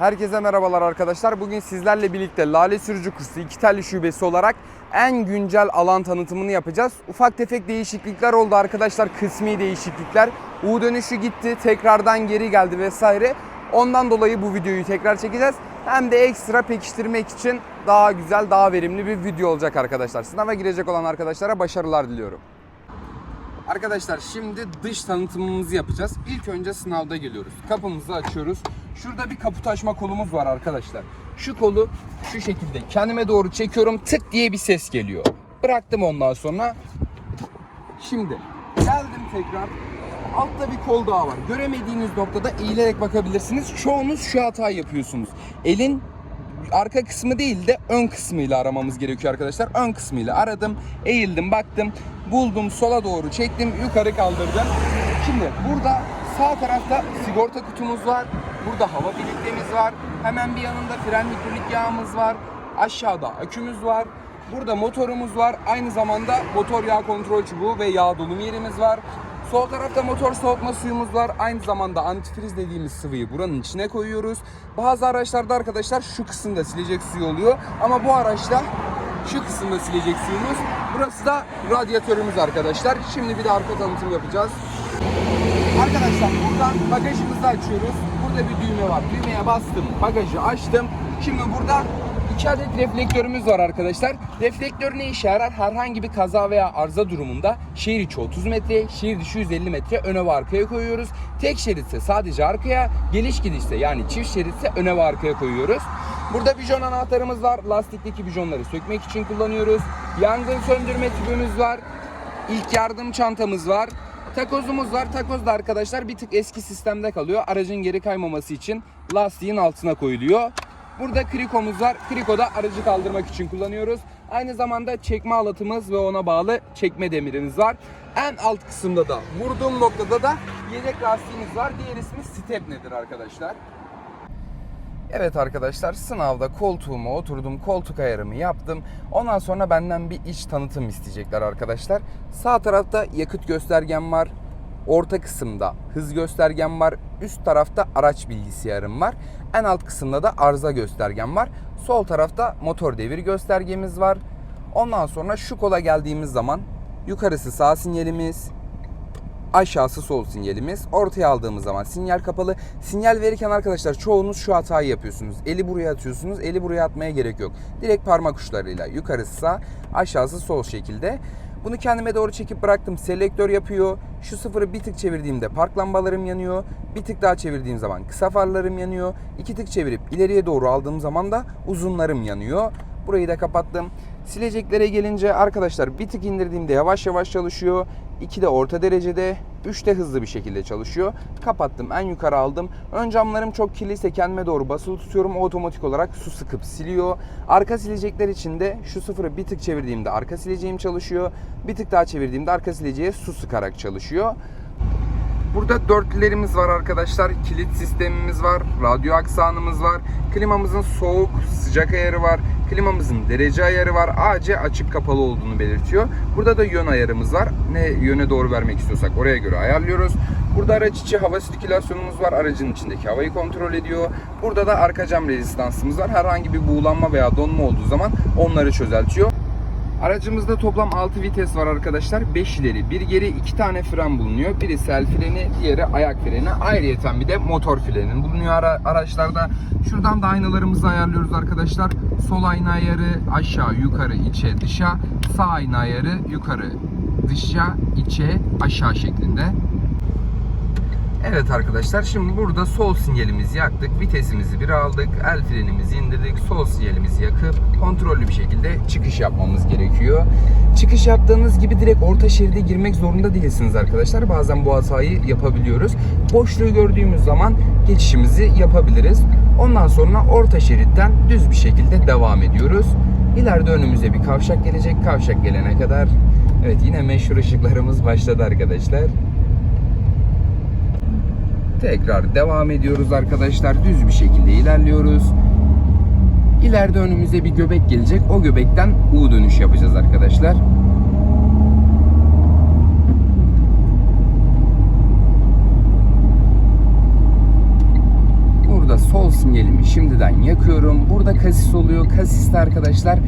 Herkese merhabalar arkadaşlar. Bugün sizlerle birlikte Lale Sürücü Kursu iki telli şubesi olarak en güncel alan tanıtımını yapacağız. Ufak tefek değişiklikler oldu arkadaşlar. Kısmi değişiklikler. U dönüşü gitti, tekrardan geri geldi vesaire. Ondan dolayı bu videoyu tekrar çekeceğiz. Hem de ekstra pekiştirmek için daha güzel, daha verimli bir video olacak arkadaşlar. Sınava girecek olan arkadaşlara başarılar diliyorum. Arkadaşlar şimdi dış tanıtımımızı yapacağız. İlk önce sınavda geliyoruz. Kapımızı açıyoruz. Şurada bir kaput açma kolumuz var arkadaşlar. Şu kolu şu şekilde kendime doğru çekiyorum. Tık diye bir ses geliyor. Bıraktım ondan sonra. Şimdi geldim tekrar. Altta bir kol daha var. Göremediğiniz noktada eğilerek bakabilirsiniz. Çoğunuz şu hatayı yapıyorsunuz. Elin arka kısmı değil de ön kısmıyla aramamız gerekiyor arkadaşlar. Ön kısmıyla aradım, eğildim, baktım, buldum, sola doğru çektim, yukarı kaldırdım. Şimdi burada sağ tarafta sigorta kutumuz var. Burada hava filtremiz var. Hemen bir yanında fren hidrolik yağımız var. Aşağıda akümüz var. Burada motorumuz var. Aynı zamanda motor yağ kontrol çubuğu ve yağ dolum yerimiz var. Sol tarafta motor soğutma suyumuz var. Aynı zamanda antifriz dediğimiz sıvıyı buranın içine koyuyoruz. Bazı araçlarda arkadaşlar şu kısımda silecek suyu oluyor. Ama bu araçta şu kısımda silecek suyumuz. Burası da radyatörümüz arkadaşlar. Şimdi bir de arka tanıtım yapacağız. Arkadaşlar buradan bagajımızı açıyoruz. Burada bir düğme var. Düğmeye bastım. Bagajı açtım. Şimdi burada iki adet reflektörümüz var arkadaşlar. Reflektör ne işe yarar? Herhangi bir kaza veya arıza durumunda şehir içi 30 metre, şehir dışı 150 metre öne ve arkaya koyuyoruz. Tek şeritse sadece arkaya, geliş gidişse yani çift şeritse öne ve arkaya koyuyoruz. Burada bijon anahtarımız var. Lastikteki bijonları sökmek için kullanıyoruz. Yangın söndürme tüpümüz var. İlk yardım çantamız var. Takozumuz var. Takoz da arkadaşlar bir tık eski sistemde kalıyor. Aracın geri kaymaması için lastiğin altına koyuluyor. Burada krikomuz var. Kriko da aracı kaldırmak için kullanıyoruz. Aynı zamanda çekme alatımız ve ona bağlı çekme demirimiz var. En alt kısımda da vurduğum noktada da yedek lastiğimiz var. Diğer ismi stepnedir arkadaşlar. Evet arkadaşlar sınavda koltuğuma oturdum, koltuk ayarımı yaptım. Ondan sonra benden bir iç tanıtım isteyecekler arkadaşlar. Sağ tarafta yakıt göstergem var. Orta kısımda hız göstergem var. Üst tarafta araç bilgisayarım var. En alt kısımda da arıza göstergem var. Sol tarafta motor devir göstergemiz var. Ondan sonra şu kola geldiğimiz zaman yukarısı sağ sinyalimiz, aşağısı sol sinyalimiz. Ortaya aldığımız zaman sinyal kapalı. Sinyal verirken arkadaşlar çoğunuz şu hatayı yapıyorsunuz. Eli buraya atıyorsunuz. Eli buraya atmaya gerek yok. Direkt parmak uçlarıyla yukarısı sağ, aşağısı sol şekilde. Bunu kendime doğru çekip bıraktım. Selektör yapıyor. Şu sıfırı bir tık çevirdiğimde park lambalarım yanıyor. Bir tık daha çevirdiğim zaman kısa farlarım yanıyor. İki tık çevirip ileriye doğru aldığım zaman da uzunlarım yanıyor. Burayı da kapattım. Sileceklere gelince arkadaşlar bir tık indirdiğimde yavaş yavaş çalışıyor. 2 de orta derecede, 3 de hızlı bir şekilde çalışıyor. Kapattım, en yukarı aldım. Ön camlarım çok kirliyse kendime doğru basılı tutuyorum. O otomatik olarak su sıkıp siliyor. Arka silecekler için de şu sıfırı bir tık çevirdiğimde arka sileceğim çalışıyor. Bir tık daha çevirdiğimde arka sileceğe su sıkarak çalışıyor. Burada dörtlülerimiz var arkadaşlar. Kilit sistemimiz var. Radyo aksanımız var. Klimamızın soğuk, sıcak ayarı var. Klimamızın derece ayarı var. AC açık kapalı olduğunu belirtiyor. Burada da yön ayarımız var. Ne yöne doğru vermek istiyorsak oraya göre ayarlıyoruz. Burada araç içi hava sirkülasyonumuz var. Aracın içindeki havayı kontrol ediyor. Burada da arka cam rezistansımız var. Herhangi bir buğulanma veya donma olduğu zaman onları çözeltiyor. Aracımızda toplam 6 vites var arkadaşlar. 5 ileri, 1 geri, 2 tane fren bulunuyor. Biri sel freni, diğeri ayak freni. Ayrıyeten bir de motor freni bulunuyor ara- araçlarda. Şuradan da aynalarımızı ayarlıyoruz arkadaşlar. Sol ayna ayarı aşağı, yukarı, içe, dışa. Sağ ayna ayarı yukarı, dışa, içe, aşağı şeklinde. Evet arkadaşlar şimdi burada sol sinyalimizi yaktık. Vitesimizi bir aldık. El frenimizi indirdik. Sol sinyalimizi yakıp kontrollü bir şekilde çıkış yapmamız gerekiyor. Çıkış yaptığınız gibi direkt orta şeride girmek zorunda değilsiniz arkadaşlar. Bazen bu hatayı yapabiliyoruz. Boşluğu gördüğümüz zaman geçişimizi yapabiliriz. Ondan sonra orta şeritten düz bir şekilde devam ediyoruz. İleride önümüze bir kavşak gelecek. Kavşak gelene kadar evet yine meşhur ışıklarımız başladı arkadaşlar. Tekrar devam ediyoruz arkadaşlar. Düz bir şekilde ilerliyoruz. İleride önümüze bir göbek gelecek. O göbekten U dönüş yapacağız arkadaşlar. Burada sol sinyalimi şimdiden yakıyorum. Burada kasis oluyor. Kasiste arkadaşlar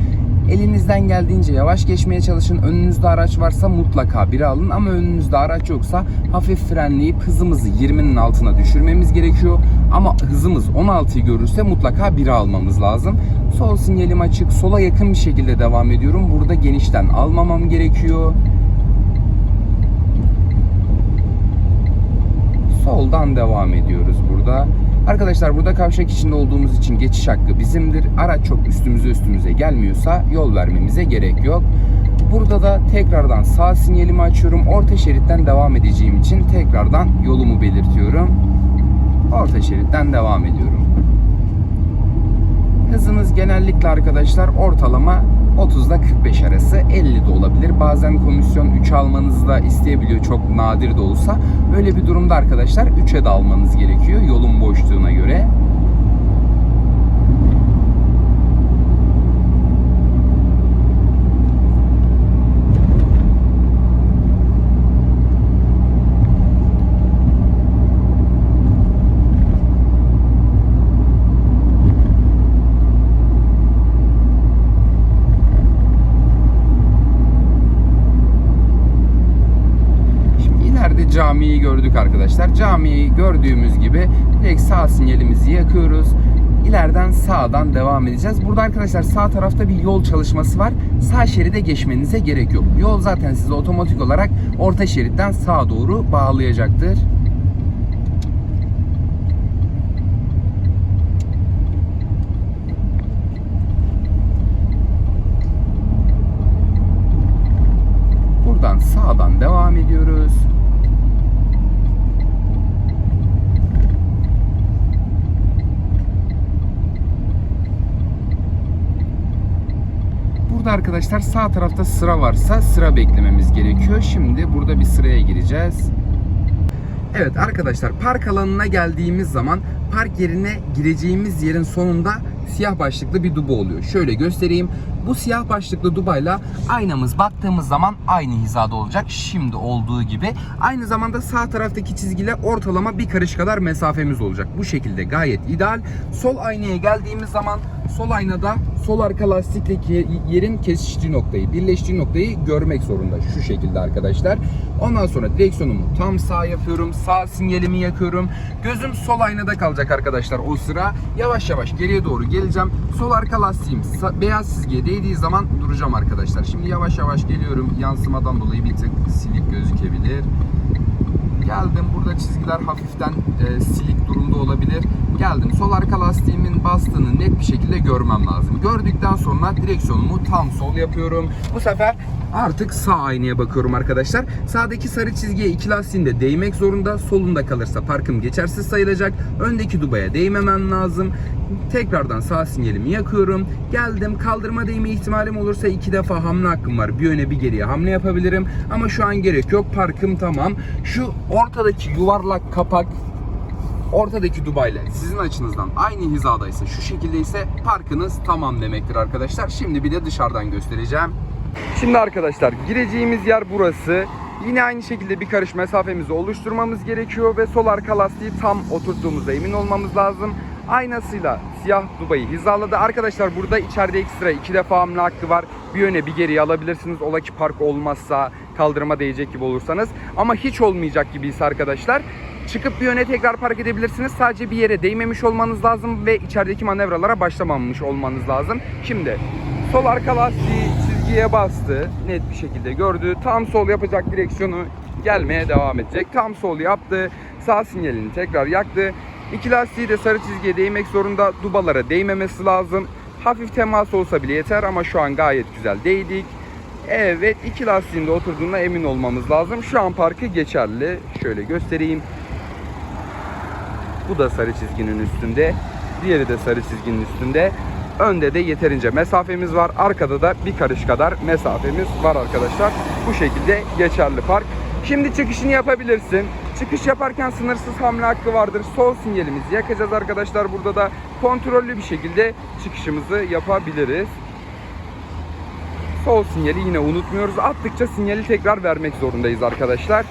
elinizden geldiğince yavaş geçmeye çalışın. Önünüzde araç varsa mutlaka biri alın ama önünüzde araç yoksa hafif frenleyip hızımızı 20'nin altına düşürmemiz gerekiyor. Ama hızımız 16'yı görürse mutlaka biri almamız lazım. Sol sinyalim açık. Sola yakın bir şekilde devam ediyorum. Burada genişten almamam gerekiyor. Soldan devam ediyoruz burada. Arkadaşlar burada kavşak içinde olduğumuz için geçiş hakkı bizimdir. Araç çok üstümüze üstümüze gelmiyorsa yol vermemize gerek yok. Burada da tekrardan sağ sinyalimi açıyorum. Orta şeritten devam edeceğim için tekrardan yolumu belirtiyorum. Orta şeritten devam ediyorum. Hızınız genellikle arkadaşlar ortalama 30 ile 45 arası 50 de olabilir. Bazen komisyon 3 almanızı da isteyebiliyor çok nadir de olsa. Öyle bir durumda arkadaşlar 3'e de almanız gerekiyor yolun boşluğuna göre. Şimdi ileride camiyi gördük arkadaşlar. Camiyi gördüğümüz gibi direkt sağ sinyalimizi yakıyoruz. İleriden sağdan devam edeceğiz. Burada arkadaşlar sağ tarafta bir yol çalışması var. Sağ şeride geçmenize gerek yok. Yol zaten sizi otomatik olarak orta şeritten sağa doğru bağlayacaktır. Sağdan devam ediyoruz. Burada arkadaşlar sağ tarafta sıra varsa sıra beklememiz gerekiyor. Şimdi burada bir sıraya gireceğiz. Evet arkadaşlar park alanına geldiğimiz zaman park yerine gireceğimiz yerin sonunda siyah başlıklı bir duba oluyor. Şöyle göstereyim. Bu siyah başlıklı dubayla aynamız baktığımız zaman aynı hizada olacak. Şimdi olduğu gibi. Aynı zamanda sağ taraftaki çizgiyle ortalama bir karış kadar mesafemiz olacak. Bu şekilde gayet ideal. Sol aynaya geldiğimiz zaman sol aynada sol arka lastikle yerin kesiştiği noktayı, birleştiği noktayı görmek zorunda. Şu şekilde arkadaşlar. Ondan sonra direksiyonumu tam sağ yapıyorum. Sağ sinyalimi yakıyorum. Gözüm sol aynada kalacak arkadaşlar o sıra. Yavaş yavaş geriye doğru geleceğim. Sol arka lastiğim beyaz çizgiye değdiği zaman duracağım arkadaşlar. Şimdi yavaş yavaş geliyorum. Yansımadan dolayı bir tık silik gözükebilir. Geldim burada çizgiler hafiften e, silik durumda olabilir. Geldim sol arka lastiğimin bastığını net bir şekilde görmem lazım. Gördükten sonra direksiyonumu tam sol yapıyorum. Bu sefer artık sağ aynaya bakıyorum arkadaşlar. Sağdaki sarı çizgiye iki lastiğin de değmek zorunda. Solunda kalırsa parkım geçersiz sayılacak. Öndeki dubaya değmemen lazım. Tekrardan sağ sinyalimi yakıyorum. Geldim kaldırma değme ihtimalim olursa iki defa hamle hakkım var. Bir öne bir geriye hamle yapabilirim. Ama şu an gerek yok. Parkım tamam. Şu ortadaki yuvarlak kapak ortadaki dubayla sizin açınızdan aynı hizadaysa şu şekilde ise parkınız tamam demektir arkadaşlar. Şimdi bir de dışarıdan göstereceğim. Şimdi arkadaşlar gireceğimiz yer burası. Yine aynı şekilde bir karış mesafemizi oluşturmamız gerekiyor ve sol arka lastiği tam oturttuğumuzda emin olmamız lazım. Aynasıyla siyah dubayı hizaladı. Arkadaşlar burada içeride ekstra iki defa hamle hakkı var. Bir yöne bir geriye alabilirsiniz. Ola ki park olmazsa kaldırıma değecek gibi olursanız. Ama hiç olmayacak gibiyse arkadaşlar çıkıp bir yöne tekrar park edebilirsiniz. Sadece bir yere değmemiş olmanız lazım ve içerideki manevralara başlamamış olmanız lazım. Şimdi sol arka lastiği çizgiye bastı. Net bir şekilde gördü. Tam sol yapacak direksiyonu gelmeye devam edecek. Tam sol yaptı. Sağ sinyalini tekrar yaktı. İki lastiği de sarı çizgiye değmek zorunda. Dubalara değmemesi lazım. Hafif temas olsa bile yeter ama şu an gayet güzel değdik. Evet iki lastiğin de oturduğuna emin olmamız lazım. Şu an parkı geçerli. Şöyle göstereyim. Bu da sarı çizginin üstünde. Diğeri de sarı çizginin üstünde. Önde de yeterince mesafemiz var. Arkada da bir karış kadar mesafemiz var arkadaşlar. Bu şekilde geçerli park. Şimdi çıkışını yapabilirsin. Çıkış yaparken sınırsız hamle hakkı vardır. Sol sinyalimizi yakacağız arkadaşlar. Burada da kontrollü bir şekilde çıkışımızı yapabiliriz. Sol sinyali yine unutmuyoruz. Attıkça sinyali tekrar vermek zorundayız arkadaşlar.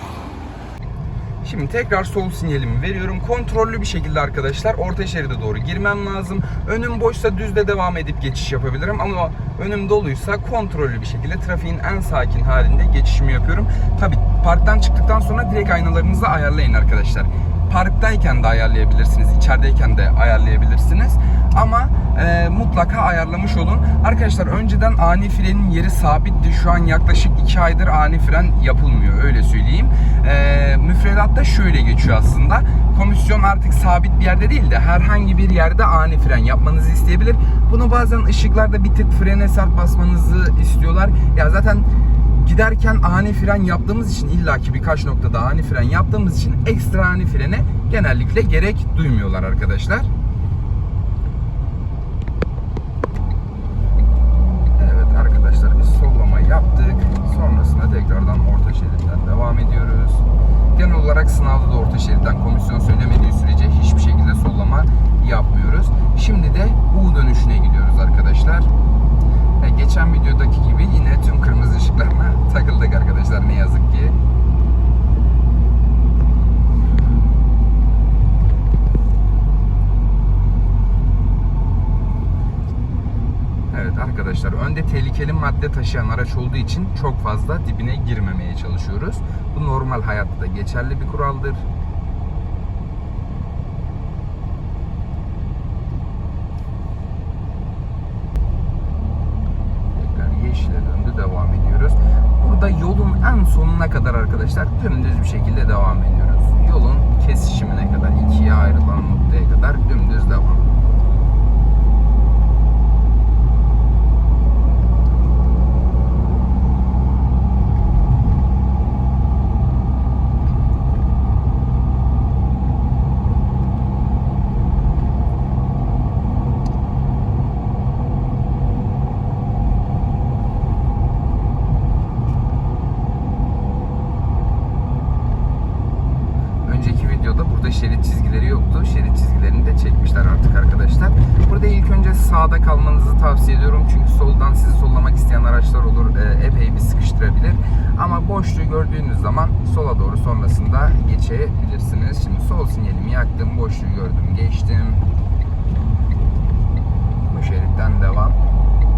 Şimdi tekrar sol sinyalimi veriyorum. Kontrollü bir şekilde arkadaşlar orta şeride doğru girmem lazım. Önüm boşsa düzde devam edip geçiş yapabilirim ama önüm doluysa kontrollü bir şekilde trafiğin en sakin halinde geçişimi yapıyorum. Tabi parktan çıktıktan sonra direkt aynalarınızı ayarlayın arkadaşlar. Parktayken de ayarlayabilirsiniz, içerideyken de ayarlayabilirsiniz. Ama e, mutlaka ayarlamış olun. Arkadaşlar önceden ani frenin yeri sabitti. Şu an yaklaşık 2 aydır ani fren yapılmıyor öyle söyleyeyim. E, müfredatta şöyle geçiyor aslında. Komisyon artık sabit bir yerde değil de herhangi bir yerde ani fren yapmanızı isteyebilir. Bunu bazen ışıklarda bir tık frene sert basmanızı istiyorlar. Ya zaten giderken ani fren yaptığımız için illaki birkaç noktada ani fren yaptığımız için ekstra ani frene genellikle gerek duymuyorlar arkadaşlar. Evet arkadaşlar biz sollama yaptık. Sonrasında tekrardan orta şeritten devam ediyoruz. Genel olarak sınavda da orta şeritten komisyon söylemediği sürece hiçbir şekilde sollama yapmıyoruz. Şimdi de U dönüşüne gidiyoruz arkadaşlar. Ve geçen videodaki gibi yine tüm kırmızı ışıklarına takıldık arkadaşlar ne yazık ki. Evet arkadaşlar önde tehlikeli madde taşıyan araç olduğu için çok fazla dibine girmemeye çalışıyoruz. Bu normal hayatta da geçerli bir kuraldır. Tekrar yeşile döndü devam ediyoruz. Burada yolun en sonuna kadar arkadaşlar dümdüz bir şekilde devam ediyoruz. Yolun kesişimine kadar ikiye ayrılan noktaya kadar dümdüz devam. Önceki videoda burada şerit çizgileri yoktu. Şerit çizgilerini de çekmişler artık arkadaşlar. Burada ilk önce sağda kalmanızı tavsiye ediyorum. Çünkü soldan sizi sollamak isteyen araçlar olur. e, epey bir sıkıştırabilir. Ama boşluğu gördüğünüz zaman sola sonrasında geçebilirsiniz. Şimdi sol sinyalimi yaktım. Boşluğu gördüm. Geçtim. Bu şeritten devam.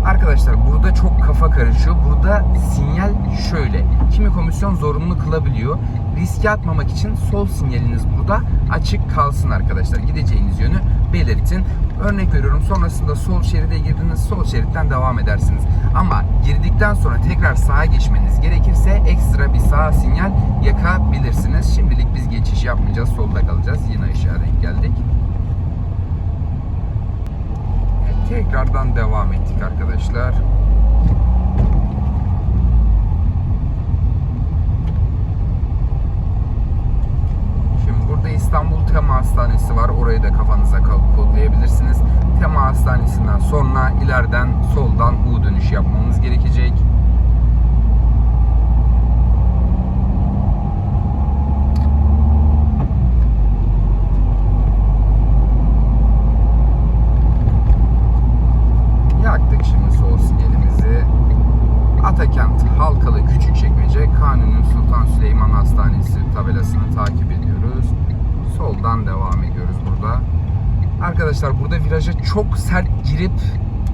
Arkadaşlar burada çok kafa karışıyor. Burada sinyal şöyle. Kimi komisyon zorunlu kılabiliyor. Riske atmamak için sol sinyaliniz burada açık kalsın arkadaşlar. Gideceğiniz yönü belirtin. Örnek veriyorum sonrasında sol şeride girdiniz sol şeritten devam edersiniz. Ama girdikten sonra tekrar sağa geçmeniz gerekirse ekstra bir sağ sinyal yakabilirsiniz. Şimdilik biz geçiş yapmayacağız. Solda kalacağız. Yine ışığa denk geldik. Tekrardan devam ettik arkadaşlar. Şimdi burada İstanbul Tema Hastanesi var. Orayı da kafanıza kod- kodlayabilirsiniz. Tema Hastanesi'nden sonra ileriden soldan U dönüş yapmamız gerekecek. Yaktık şimdi sol sinyalimizi. Atakent Halkalı Küçükçekmece Kanuni Sultan Süleyman Hastanesi tabelasını takip ediyoruz. Soldan devam ediyoruz burada. Arkadaşlar burada viraja çok sert girip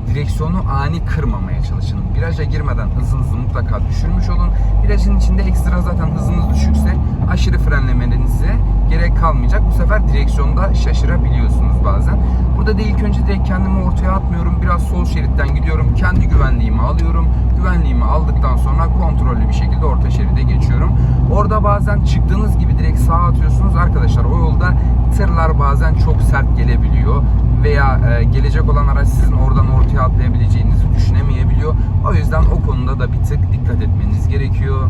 direksiyonu ani kırmamaya çalışın. Viraja girmeden hızınızı mutlaka düşürmüş olun. Virajın içinde ekstra zaten hızınız düşükse aşırı frenlemenize gerek kalmayacak. Bu sefer direksiyonda şaşırabiliyorsunuz bazen. Burada da ilk önce direkt kendimi ortaya atmıyorum. Biraz sol şeritten gidiyorum. Kendi güvenliğimi alıyorum. Güvenliğimi aldıktan sonra kontrollü bir şekilde orta şeride geçiyorum. Orada bazen çıktığınız gibi direkt sağa atıyorsunuz. Arkadaşlar o yolda tırlar bazen çok sert gelebiliyor veya e, gelecek olan araç sizin oradan ortaya atlayabileceğinizi düşünemeyebiliyor. O yüzden o konuda da bir tık dikkat etmeniz gerekiyor.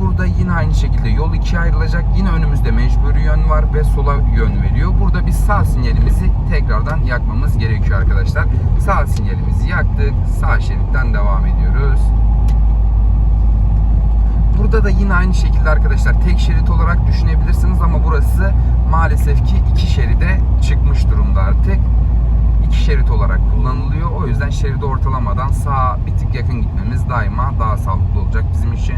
Burada yine aynı şekilde yol ikiye ayrılacak. Yine önümüzde mecburi yön var ve sola yön veriyor. Burada biz sağ sinyalimizi tekrardan yakmamız gerekiyor arkadaşlar. Sağ sinyalimizi yaktık. Sağ şeritten devam ediyoruz. Burada da yine aynı şekilde arkadaşlar tek şerit olarak düşünebilirsiniz ama burası maalesef ki iki şeride çıkmış durumda artık. İki şerit olarak kullanılıyor. O yüzden şeridi ortalamadan sağa bir tık yakın gitmemiz daima daha sağlıklı olacak bizim için.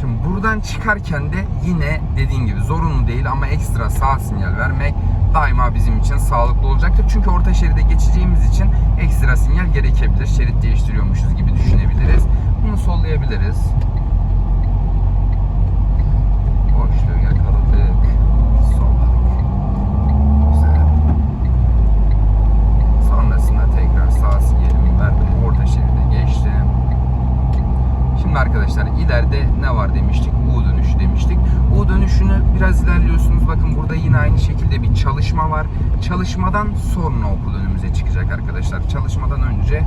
Şimdi buradan çıkarken de yine dediğin gibi zorunlu değil ama ekstra sağ sinyal vermek daima bizim için sağlıklı olacaktır. Çünkü orta şeride geçeceğimiz için ekstra sinyal gerekebilir. Şerit değiştiriyormuşuz gibi düşünebiliriz. Bunu sollayabiliriz. Boşluğu yakaladık. Solladık. Güzel. Sonrasında tekrar sağ sinyalimi verdim. Orta şeride geçtim. Şimdi arkadaşlar ileride ne var demiştik? U dönüşü demiştik. U dönüşünü biraz ilerliyorsunuz. Bakın burada yine aynı şekilde bir çalışma var. Çalışmadan sonra okul önümüze çıkacak arkadaşlar. Çalışmadan önce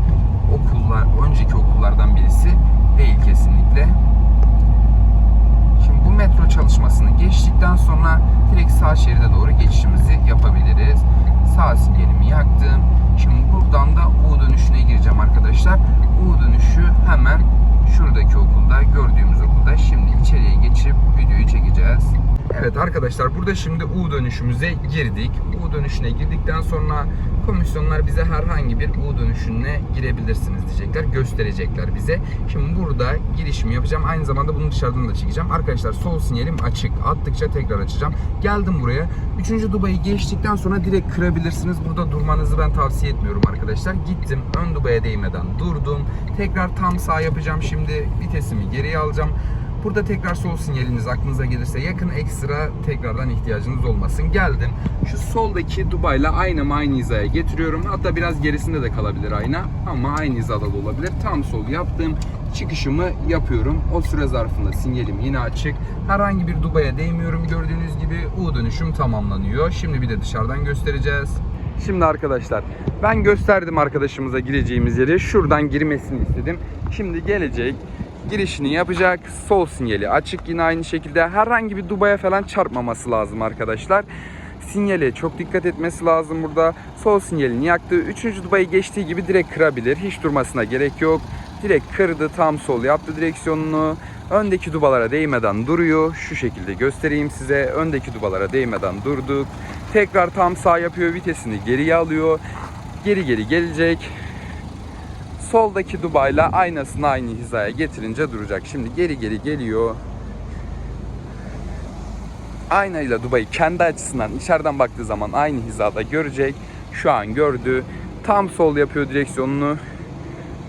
okullar, önceki okullardan birisi değil kesinlikle. Şimdi bu metro çalışmasını geçtikten sonra direkt sağ şeride doğru geçişimizi yapabiliriz. Sağ sinyalimi yaktım. Şimdi buradan da U dönüşüne gireceğim arkadaşlar. U dönüşü hemen şuradaki okulda gördüğümüz okulda. Şimdi içeriye geçip videoyu çekeceğiz. Evet arkadaşlar burada şimdi U dönüşümüze girdik. U dönüşüne girdikten sonra komisyonlar bize herhangi bir U dönüşüne girebilirsiniz diyecekler. Gösterecekler bize. Şimdi burada girişimi yapacağım. Aynı zamanda bunu dışarıdan da çekeceğim. Arkadaşlar sol sinyalim açık. Attıkça tekrar açacağım. Geldim buraya. Üçüncü dubayı geçtikten sonra direkt kırabilirsiniz. Burada durmanızı ben tavsiye etmiyorum arkadaşlar. Gittim ön dubaya değmeden durdum. Tekrar tam sağ yapacağım şimdi. Vitesimi geriye alacağım. Burada tekrar sol sinyaliniz aklınıza gelirse yakın ekstra tekrardan ihtiyacınız olmasın. Geldim. Şu soldaki dubayla aynamı aynı hizaya getiriyorum. Hatta biraz gerisinde de kalabilir ayna ama aynı hizada da olabilir. Tam sol yaptım. Çıkışımı yapıyorum. O süre zarfında sinyalim yine açık. Herhangi bir dubaya değmiyorum. Gördüğünüz gibi U dönüşüm tamamlanıyor. Şimdi bir de dışarıdan göstereceğiz. Şimdi arkadaşlar ben gösterdim arkadaşımıza gireceğimiz yeri. Şuradan girmesini istedim. Şimdi gelecek girişini yapacak. Sol sinyali açık yine aynı şekilde. Herhangi bir dubaya falan çarpmaması lazım arkadaşlar. Sinyale çok dikkat etmesi lazım burada. Sol sinyalini yaktı. Üçüncü dubayı geçtiği gibi direkt kırabilir. Hiç durmasına gerek yok. Direkt kırdı tam sol yaptı direksiyonunu. Öndeki dubalara değmeden duruyor. Şu şekilde göstereyim size. Öndeki dubalara değmeden durduk. Tekrar tam sağ yapıyor. Vitesini geriye alıyor. Geri geri gelecek soldaki dubayla aynasını aynı hizaya getirince duracak. Şimdi geri geri geliyor. Aynayla Dubai kendi açısından içeriden baktığı zaman aynı hizada görecek. Şu an gördü. Tam sol yapıyor direksiyonunu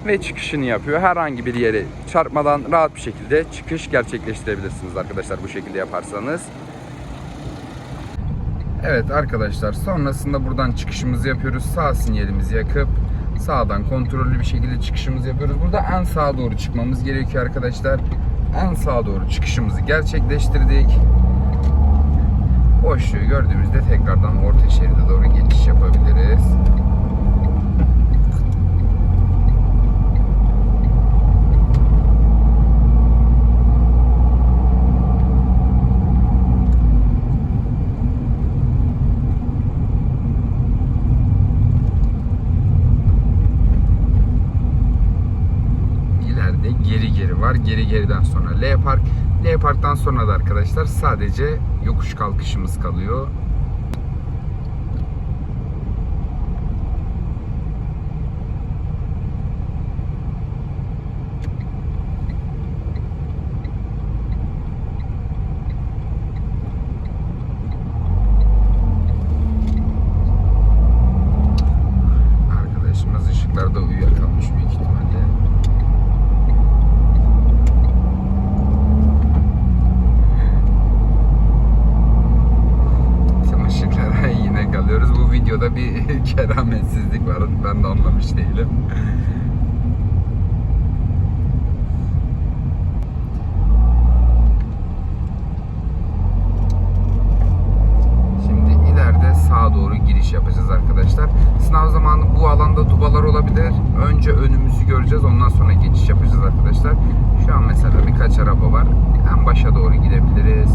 ve çıkışını yapıyor. Herhangi bir yere çarpmadan rahat bir şekilde çıkış gerçekleştirebilirsiniz arkadaşlar bu şekilde yaparsanız. Evet arkadaşlar sonrasında buradan çıkışımızı yapıyoruz. Sağ sinyalimizi yakıp sağdan kontrollü bir şekilde çıkışımızı yapıyoruz. Burada en sağa doğru çıkmamız gerekiyor arkadaşlar. En sağa doğru çıkışımızı gerçekleştirdik. Boşluğu gördüğümüzde tekrardan orta şeride doğru geçiş yapabiliriz. ileride geri geri var. Geri geriden sonra L park. L parktan sonra da arkadaşlar sadece yokuş kalkışımız kalıyor. Arkadaşımız ışıklarda uyuyakalmış büyük ihtimalle. Tüm ışıklara yine kalıyoruz. Bu videoda bir kerametsizlik var. Ben de anlamış değilim. Şimdi ileride sağa doğru giriş yapacağız arkadaşlar. Sınav zamanı bu alanda dubalar olabilir. Önce önümüzü göreceğiz. Ondan sonra geçiş yapacağız arkadaşlar. Şu an mesela birkaç araba var. En başa doğru gidebiliriz.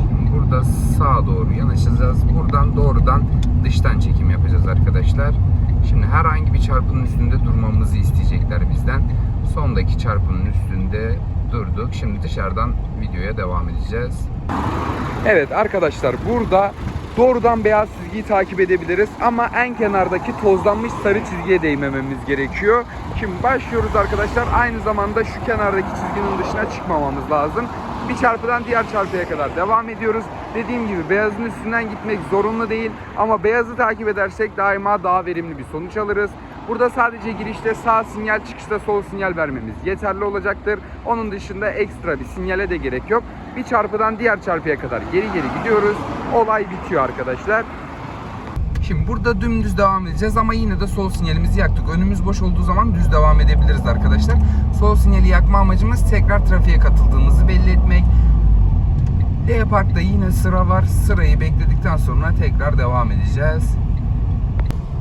Şimdi burada sağa doğru yanaşacağız. Buradan doğrudan dıştan çekim yapacağız arkadaşlar. Şimdi herhangi bir çarpının üstünde durmamızı isteyecekler bizden. Sondaki çarpının üstünde durduk. Şimdi dışarıdan videoya devam edeceğiz. Evet arkadaşlar burada doğrudan beyaz çizgiyi takip edebiliriz. Ama en kenardaki tozlanmış sarı çizgiye değmememiz gerekiyor. Şimdi başlıyoruz arkadaşlar. Aynı zamanda şu kenardaki çizginin dışına çıkmamamız lazım. Bir çarpıdan diğer çarpıya kadar devam ediyoruz. Dediğim gibi beyazın üstünden gitmek zorunlu değil ama beyazı takip edersek daima daha verimli bir sonuç alırız. Burada sadece girişte sağ sinyal, çıkışta sol sinyal vermemiz yeterli olacaktır. Onun dışında ekstra bir sinyale de gerek yok. Bir çarpıdan diğer çarpıya kadar geri geri gidiyoruz. Olay bitiyor arkadaşlar. Şimdi burada dümdüz devam edeceğiz ama yine de sol sinyalimizi yaktık. Önümüz boş olduğu zaman düz devam edebiliriz arkadaşlar. Sol sinyali yakma amacımız tekrar trafiğe katıldığımızı belli etmek. D Park'ta yine sıra var. Sırayı bekledikten sonra tekrar devam edeceğiz.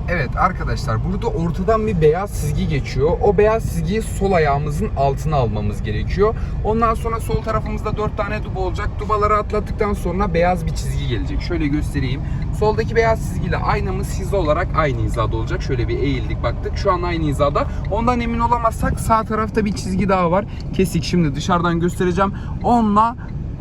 Evet arkadaşlar burada ortadan bir beyaz çizgi geçiyor. O beyaz çizgiyi sol ayağımızın altına almamız gerekiyor. Ondan sonra sol tarafımızda 4 tane duba olacak. Dubaları atlattıktan sonra beyaz bir çizgi gelecek. Şöyle göstereyim. Soldaki beyaz çizgiyle aynamız hiza olarak aynı hizada olacak. Şöyle bir eğildik baktık. Şu an aynı hizada. Ondan emin olamazsak sağ tarafta bir çizgi daha var. Kesik şimdi dışarıdan göstereceğim. Onunla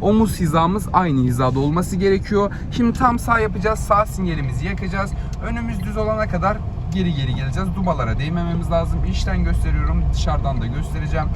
omuz hizamız aynı hizada olması gerekiyor. Şimdi tam sağ yapacağız. Sağ sinyalimizi yakacağız. Önümüz düz olana kadar geri geri geleceğiz. Dubalara değmememiz lazım. İçten gösteriyorum. Dışarıdan da göstereceğim.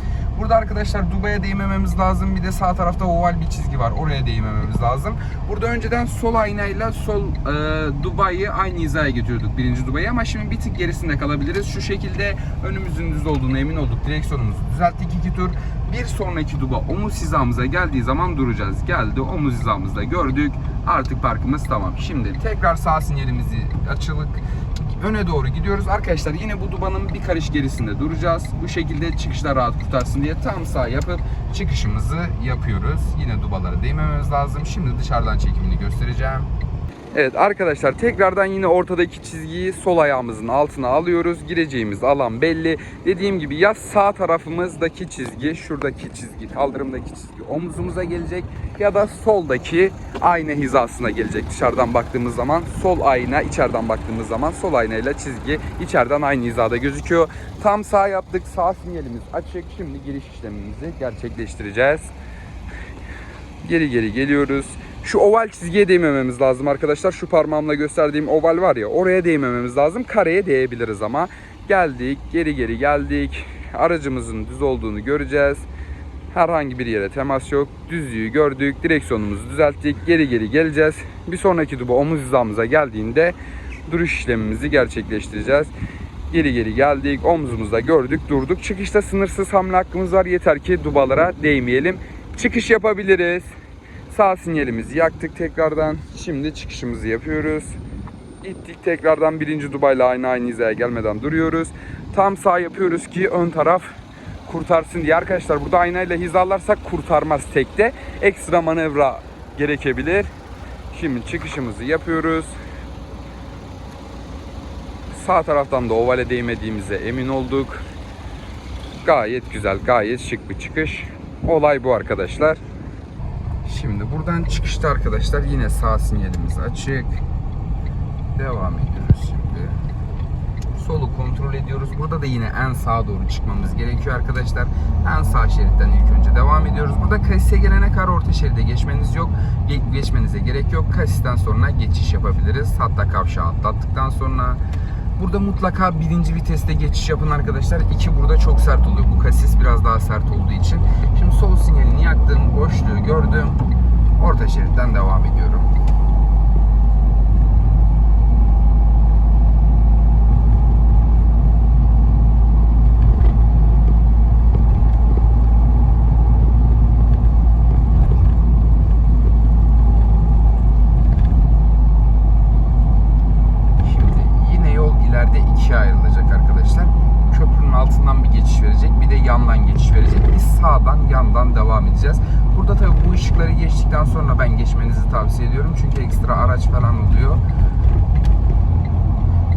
Burada arkadaşlar dubaya değmememiz lazım. Bir de sağ tarafta oval bir çizgi var. Oraya değmememiz lazım. Burada önceden sol aynayla sol e, dubayı aynı hizaya getiriyorduk birinci dubayı ama şimdi bir tık gerisinde kalabiliriz. Şu şekilde önümüzün düz olduğunu emin olduk. Direksiyonumuzu düzelttik iki tur. Bir sonraki duba omuz hizamıza geldiği zaman duracağız. Geldi omuz hizamızda gördük. Artık parkımız tamam. Şimdi tekrar sağ sinyalimizi açılık öne doğru gidiyoruz. Arkadaşlar yine bu dubanın bir karış gerisinde duracağız. Bu şekilde çıkışta rahat kurtarsın diye tam sağ yapıp çıkışımızı yapıyoruz. Yine dubalara değmememiz lazım. Şimdi dışarıdan çekimini göstereceğim. Evet arkadaşlar tekrardan yine ortadaki çizgiyi sol ayağımızın altına alıyoruz. Gireceğimiz alan belli. Dediğim gibi ya sağ tarafımızdaki çizgi, şuradaki çizgi, kaldırımdaki çizgi omuzumuza gelecek ya da soldaki ayna hizasına gelecek dışarıdan baktığımız zaman. Sol ayna içeriden baktığımız zaman sol aynayla çizgi içeriden aynı hizada gözüküyor. Tam sağ yaptık. Sağ sinyalimiz açık. Şimdi giriş işlemimizi gerçekleştireceğiz. Geri geri geliyoruz. Şu oval çizgiye değmememiz lazım arkadaşlar. Şu parmağımla gösterdiğim oval var ya oraya değmememiz lazım. Kareye değebiliriz ama. Geldik, geri geri geldik. Aracımızın düz olduğunu göreceğiz. Herhangi bir yere temas yok. Düzlüğü gördük. Direksiyonumuzu düzelttik. Geri geri geleceğiz. Bir sonraki duba omuz hizamıza geldiğinde duruş işlemimizi gerçekleştireceğiz. Geri geri geldik. Omzumuzda gördük, durduk. Çıkışta sınırsız hamle hakkımız var. Yeter ki dubalara değmeyelim. Çıkış yapabiliriz. Sağ sinyalimizi yaktık tekrardan. Şimdi çıkışımızı yapıyoruz. Gittik tekrardan birinci dubayla aynı aynı hizaya gelmeden duruyoruz. Tam sağ yapıyoruz ki ön taraf kurtarsın diye. Arkadaşlar burada aynayla hizalarsak kurtarmaz tekte. Ekstra manevra gerekebilir. Şimdi çıkışımızı yapıyoruz. Sağ taraftan da ovale değmediğimize emin olduk. Gayet güzel, gayet şık bir çıkış. Olay bu arkadaşlar. Şimdi buradan çıkışta arkadaşlar yine sağ sinyalimiz açık. Devam ediyoruz şimdi. Solu kontrol ediyoruz. Burada da yine en sağa doğru çıkmamız gerekiyor arkadaşlar. En sağ şeritten ilk önce devam ediyoruz. Burada kasise gelene kadar orta şeride geçmeniz yok. Ge- Geçmenize gerek yok. Kasisten sonra geçiş yapabiliriz. Hatta kavşağı atlattıktan sonra. Burada mutlaka birinci viteste geçiş yapın arkadaşlar. İki burada çok sert oluyor. Bu kasis biraz daha sert olduğu için. Şimdi sol sinyalini yaktım. Boşluğu gördüm. Orta şeritten devam ediyorum. Şimdi yine yol ileride ikiye ayrılacak arkadaşlar. Köprünün altından bir geçiş verecek, bir de yandan geçiş verecek. Biz sağdan, yandan devam edeceğiz. Burada tabii bu ışıkları geçtikten sonra ben geçmenizi ediyorum. Çünkü ekstra araç falan oluyor.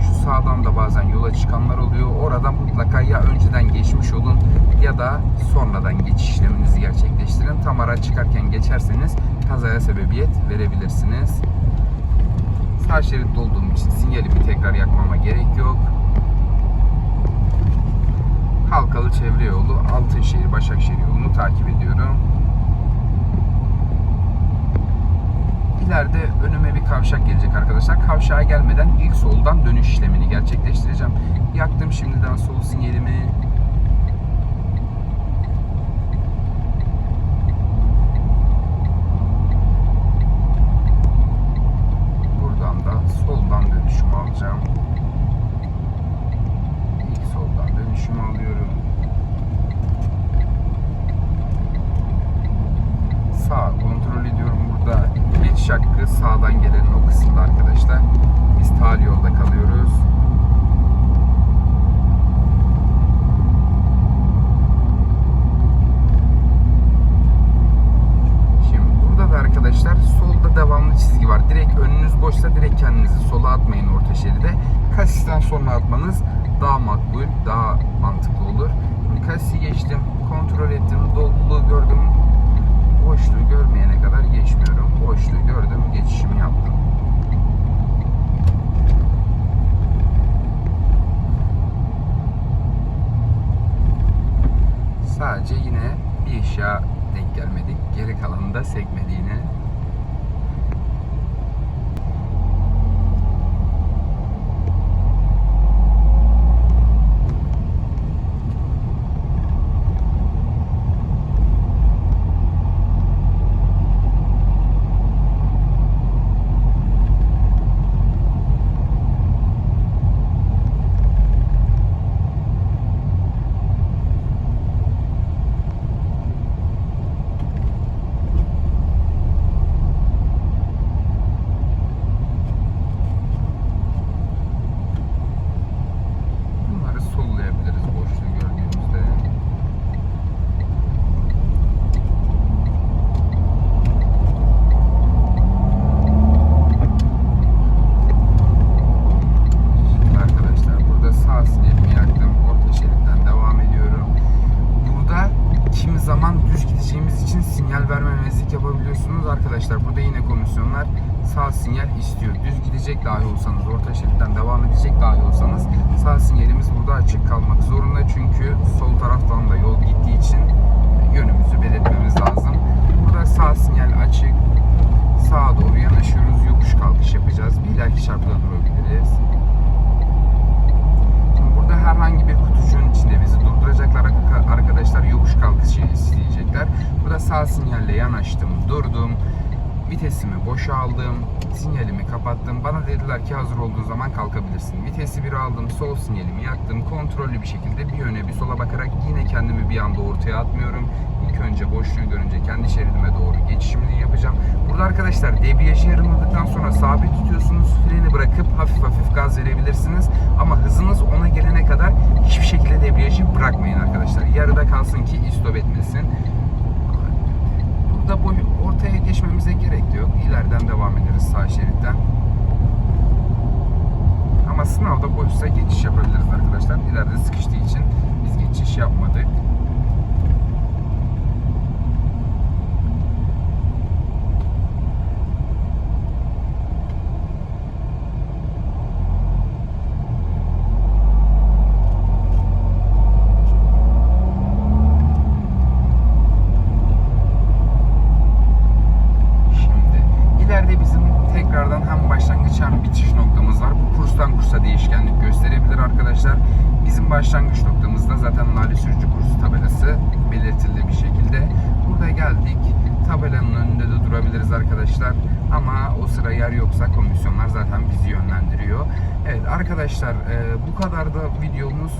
Şu sağdan da bazen yola çıkanlar oluyor. Orada mutlaka ya önceden geçmiş olun ya da sonradan geçiş işleminizi gerçekleştirin. Tam araç çıkarken geçerseniz kazaya sebebiyet verebilirsiniz. Sağ şeritte olduğum için sinyalimi tekrar yakmama gerek yok. Halkalı çevre yolu Altınşehir Başakşehir yolunu takip ediyorum. İleride önüme bir kavşak gelecek arkadaşlar. Kavşağa gelmeden ilk soldan dönüş işlemini gerçekleştireceğim. Yaktım şimdiden sol sinyalimi. Buradan da soldan dönüşümü alacağım. İlk soldan dönüşümü alıyorum. Sağ kontrol ediyorum burada. Geçiş hakkı sağdan gelenin o kısımda arkadaşlar. Biz tali yolda kalıyoruz. Şimdi burada da arkadaşlar solda devamlı çizgi var. Direkt önünüz boşsa direkt kendinizi sola atmayın orta şeride. Kasisten sonra atmanız daha makbul, daha mantıklı olur. Şimdi kasisi geçtim, kontrol ettim, doluluğu gördüm. Boşluğu görmeyene kadar geçmiyorum. Boşluğu gördüm, geçişimi yaptım. Sadece yine bir eşya denk gelmedik. Geri kalanı da sekmedi yine. Bunları sollayabiliriz boşluğu gördüğümüzde. Şimdi arkadaşlar burada sağ sinyalimi yaktım. Orta şeritten devam ediyorum. Burada kimi zaman düz gideceğimiz için sinyal vermemezlik yapabiliyorsunuz arkadaşlar. Burada yine komisyonlar sağ sinyal gidecek dahi olsanız, orta şeritten devam edecek dahi olsanız sağ sinyalimiz burada açık kalmak zorunda. Çünkü sol taraftan da yol gittiği için yönümüzü belirtmemiz lazım. Burada sağ sinyal açık. Sağa doğru yanaşıyoruz. Yokuş kalkış yapacağız. Bir ileriki çarpıda durabiliriz. Burada herhangi bir kutucuğun içinde bizi durduracaklar arka- arkadaşlar yokuş kalkışı isteyecekler. Burada sağ sinyalle yanaştım, durdum. Vitesimi boşa aldım, sinyalimi kapattım. Bana dediler ki hazır olduğun zaman kalkabilirsin. Vitesi bir aldım, sol sinyalimi yaktım. Kontrollü bir şekilde bir yöne bir sola bakarak yine kendimi bir anda ortaya atmıyorum. İlk önce boşluğu görünce kendi şeridime doğru geçişimini yapacağım. Burada arkadaşlar debriyajı yarımladıktan sonra sabit tutuyorsunuz. Freni bırakıp hafif hafif gaz verebilirsiniz. Ama hızınız ona gelene kadar hiçbir şekilde debriyajı bırakmayın arkadaşlar. Yarıda kalsın ki istop etmesin. Burada boy, ortaya geçmemize gerek de yok. İleriden devam ederiz sağ şeritten. Ama sınavda boşsa geçiş yapabiliriz arkadaşlar. İleride sıkıştığı için biz geçiş yapmadık. Şimdi ileride bizim tekrardan hem başlangıç hem bitiş noktamız var. Bu kurstan kursa değişkenlik gösterebilir arkadaşlar. Bizim başlangıç noktamızda zaten Lale Sürücü kursu tabelası belirtildi bir şekilde. Burada geldik. Tabelanın önünde de durabiliriz arkadaşlar. Ama o sıra yer yoksa komisyonlar zaten bizi yönlendiriyor. Evet arkadaşlar e, bu kadar da videomuz.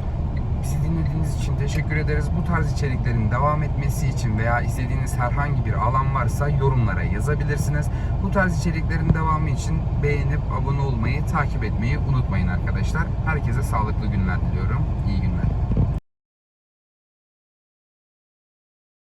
Bizi dinlediğiniz için teşekkür ederiz. Bu tarz içeriklerin devam etmesi için veya istediğiniz herhangi bir alan varsa yorumlara yazabilirsiniz. Bu tarz içeriklerin devamı için beğenip abone olmayı, takip etmeyi unutmayın arkadaşlar. Herkese sağlıklı günler diliyorum.